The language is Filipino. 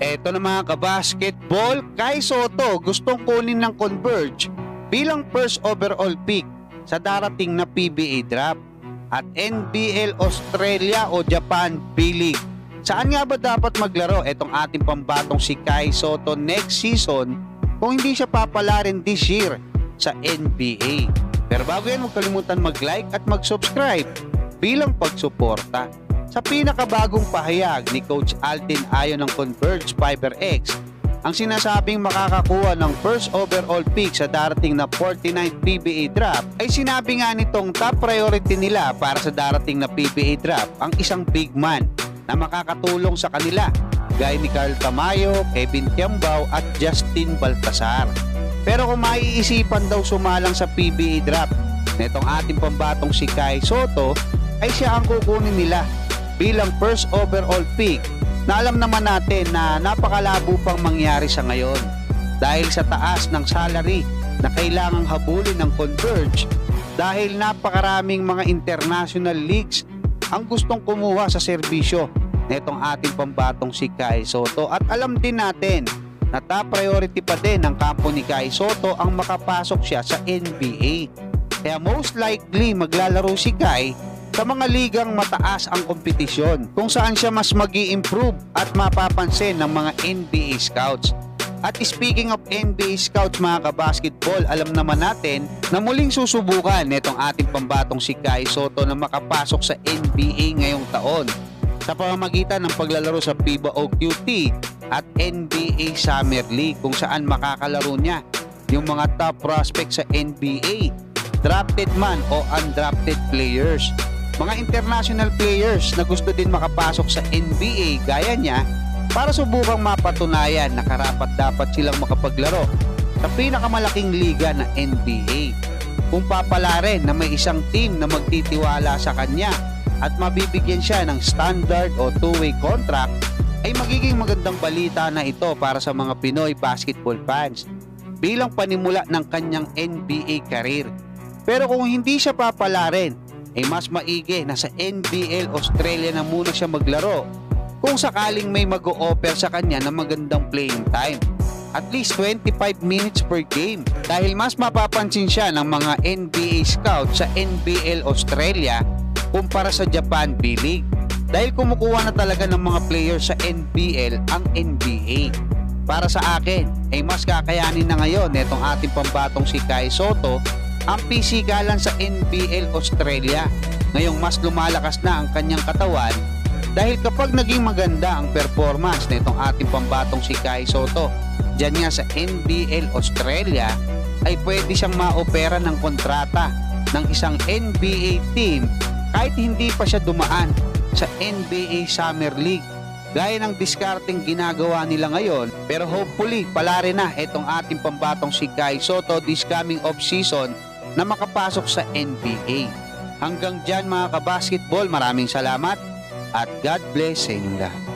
Eto na mga kabasketball, Kai Soto gustong kunin ng Converge bilang first overall pick sa darating na PBA draft at NBL Australia o Japan B-League. Saan nga ba dapat maglaro itong ating pambatong si Kai Soto next season kung hindi siya papala rin this year sa NBA? Pero bago yan, huwag kalimutan mag-like at mag-subscribe bilang pagsuporta sa pinakabagong pahayag ni Coach Alden Ayon ng Converge Fiber X ang sinasabing makakakuha ng first overall pick sa darating na 49th PBA draft ay sinabi nga nitong top priority nila para sa darating na PBA draft ang isang big man na makakatulong sa kanila gaya ni Carl Tamayo, Kevin Tiambao at Justin Baltasar. Pero kung maiisipan daw sumalang sa PBA draft nitong ating pambatong si Kai Soto ay siya ang kukunin nila bilang first overall pick na alam naman natin na napakalabo pang mangyari sa ngayon dahil sa taas ng salary na kailangang habulin ng Converge dahil napakaraming mga international leagues ang gustong kumuha sa serbisyo netong ating pambatong si Kai Soto at alam din natin na top priority pa din ng kampo ni Kai Soto ang makapasok siya sa NBA. Kaya most likely maglalaro si Kai sa mga ligang mataas ang kompetisyon kung saan siya mas mag improve at mapapansin ng mga NBA scouts. At speaking of NBA scouts mga kabasketball, alam naman natin na muling susubukan nitong ating pambatong si Kai Soto na makapasok sa NBA ngayong taon sa pamamagitan ng paglalaro sa FIBA OQT at NBA Summer League kung saan makakalaro niya yung mga top prospects sa NBA, drafted man o undrafted players mga international players na gusto din makapasok sa NBA gaya niya para subukang mapatunayan na karapat dapat silang makapaglaro sa pinakamalaking liga na NBA. Kung papala rin na may isang team na magtitiwala sa kanya at mabibigyan siya ng standard o two-way contract, ay magiging magandang balita na ito para sa mga Pinoy basketball fans bilang panimula ng kanyang NBA career. Pero kung hindi siya papala rin ay mas maigi na sa NBL Australia na muna siya maglaro kung sakaling may mag-o-offer sa kanya ng magandang playing time. At least 25 minutes per game dahil mas mapapansin siya ng mga NBA scout sa NBL Australia kumpara sa Japan B-League dahil kumukuha na talaga ng mga players sa NBL ang NBA. Para sa akin, ay mas kakayanin na ngayon netong ating pambatong si Kai Soto ang pisikalan sa NBL Australia. Ngayong mas lumalakas na ang kanyang katawan dahil kapag naging maganda ang performance nitong ating pambatong si Kai Soto dyan nga sa NBL Australia ay pwede siyang maopera ng kontrata ng isang NBA team kahit hindi pa siya dumaan sa NBA Summer League gaya ng discarding ginagawa nila ngayon pero hopefully pala rin na itong ating pambatong si Kai Soto this coming off season na makapasok sa NBA. Hanggang dyan mga kabasketball, maraming salamat at God bless sa inyong lahat.